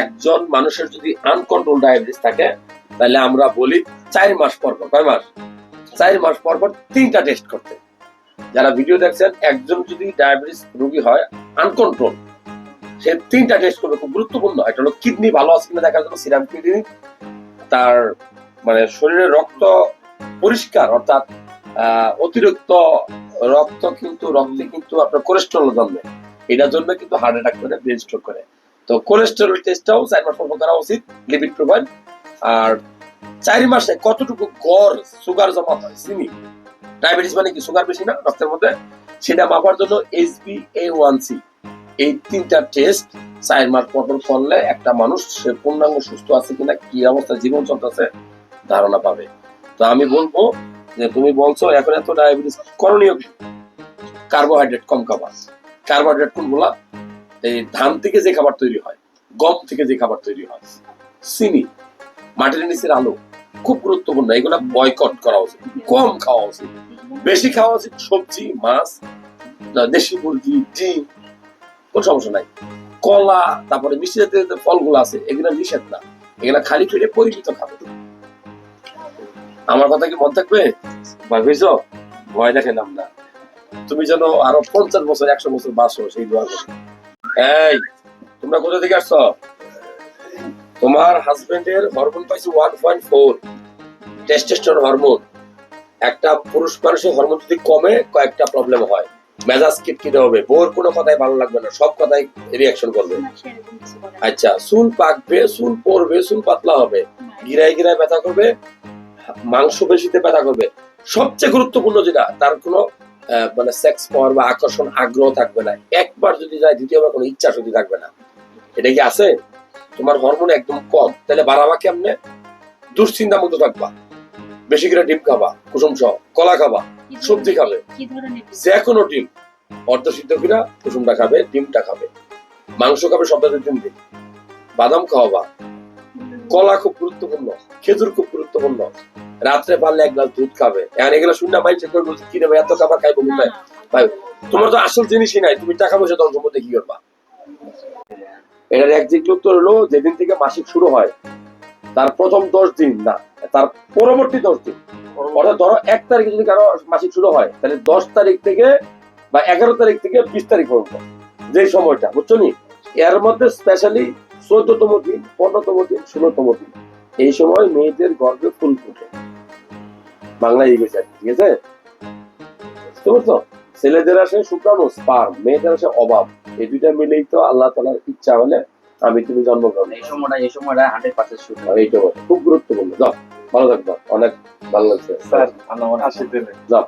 একজন মানুষের যদি আনকন্ট্রোল ডায়াবেটিস থাকে, তাহলে আমরা বলি চার মাস পর পর, কয় মাস? চার মাস পর পর তিনটা টেস্ট করতে। যারা ভিডিও দেখছেন, একজন যদি ডায়াবেটিস রোগী হয় আনকন্ট্রোল সে তিনটা টেস্ট করবে, খুব গুরুত্বপূর্ণ। একটা হলো কিডনি ভালো আছে কিনা দেখার জন্য সিরাম কিডনি তার মানে শরীরের রক্ত পরিষ্কার, অর্থাৎ অতিরিক্ত রক্ত কিন্তু, রক্তে কিন্তু আপনার কোলেস্ট্রল জন্মে। এটা জন্য কিন্তু হার্ট অ্যাটাক করে ব্রেন স্ট্রোক করে। তো কোলেস্টেরল টেস্টটাও চার মাস পর করা উচিত লিপিড প্রোফাইল আর চার মাসে কতটুকু গড় সুগার জমা হয়, চিনি? ডায়াবেটিস মানে কি? সুগার বেশি না, রক্তের মধ্যে। সেটা মাপার জন্য এইচবি এ ওয়ান সি এই তিনটা টেস্ট চার মাস পর করলে একটা মানুষ, সে পূর্ণাঙ্গ সুস্থ আছে কিনা, কি অবস্থা, জীবন চলতেছে, ধারণা পাবে। তো আমি বলব যে তুমি বলছো, এখন এত ডায়াবেটিস করণীয় কার্বোহাইড্রেট কম খাবার কার্বোহাইড্রেট কোনগুলা? এই ধান থেকে যে খাবার তৈরি হয়, গম থেকে যে খাবার তৈরি হয় চিনি মাটির নিচের আলো খুব গুরুত্বপূর্ণ, এগুলা বয়কট করা উচিত, কম খাওয়া উচিত। বেশি খাওয়া উচিত সবজি, মাছ দেশি মুরগি, ডিম, কোন সমস্যা নাই। কলা, তারপরে মিষ্টি জাতীয় ফলগুলো আছে, এগুলো নিষেধ না। এগুলা খালি পেটে পরিচিত খাবে। আমার কথা কি মন থাকবে? ভয় পেয়েছ ভয় দেখেন আমরা তুমি যেন আরও পঞ্চাশ বছর, একশো বছর বাঁচো সেই দোয়া করি। এই, তোমরা কোথা থেকে আসছো? তোমার হাজবেন্ডের হরমোন পাইছে one point four testosterone hormone একটা পুরুষ মানুষের হরমোন যদি কমে, কয়েকটা প্রবলেম হয়। মেজাজ কিটকিটে হবে বোর কোনো কথাই ভালো লাগবে না, সব কথাই রিয়াকশন করবে। আচ্ছা চুল পাকবে, চুল পড়বে চুল পাতলা হবে। গিরায় গিরায় ব্যথা করবে, মাংস পেশিতে ব্যথা করবে। সবচেয়ে গুরুত্বপূর্ণ যেটা, তার কোনো মানে সেক্স পাওয়ার বা আকর্ষণ আগ্রহ থাকবে না। একবার যদি যায় দ্বিতীয়বার কোনো ইচ্ছা শুধু থাকবে না। এটা কি আছে? তোমার হরমোন একদম কম। তাহলে বাড়াবা কেমনে? দুশ্চিন্তা মুক্ত থাকবা। বেশি করে ডিম খাবা কুসুম সহ কলা খাবা সবজি খাবে। যে কোনো ডিম? অর্ধ সিদ্ধ কিনা কুসুমটা খাবে ডিমটা খাবে। মাংস খাবে সপ্তাহে তিন দিন বাদাম খাওয়াবা। কলা খুব গুরুত্বপূর্ণ খেজুর খুব গুরুত্বপূর্ণ। রাত্রে পারলে এক গ্লাস দুধ খাবে। এখন এগুলো শুননা মাইন্ড চেক করে বলছে কি রে ভাই এত খাবার খাইবো ভাই ভাই তোমার তো আসল জিনিসই নাই তুমি টাকা পয়সা দশ মধ্যে কি করবা? এটার একদিক উত্তর হলো যেদিন থেকে মাসিক শুরু হয় তার প্রথম দশ দিন না তার পরবর্তী দশ দিন। অর্থাৎ ধরো এক তারিখে যদি কারও মাসিক শুরু হয় তাহলে দশ তারিখ থেকে বা এগারো তারিখ থেকে বিশ তারিখ পর্যন্ত যে সময়টা বুঝছ নি? এর মধ্যে স্পেশালি চোদ্দতম দিন পনেরোতম দিন ষোলোতম দিন। এই সময় মেয়েদের গর্বে ফুল ফুটে। বাংলায় এগেছে আর ঠিক আছে? বুঝতে পারছ? ছেলেদের আসে শুক্রাণু স্পার মেয়েদের আসে অভাব। এই দুইটা মিলেই তো আল্লাহ তালার ইচ্ছা হলে আমি তুমি জন্মগ্রহণ এই সময়টা এই সময়টা হান্ড্রেড পার্সেন্ট শুট আর এইটা। খুব গুরুত্বপূর্ণ। যাও ভালো থাকবা। অনেক ভালো লাগছে স্যার আমার যাও।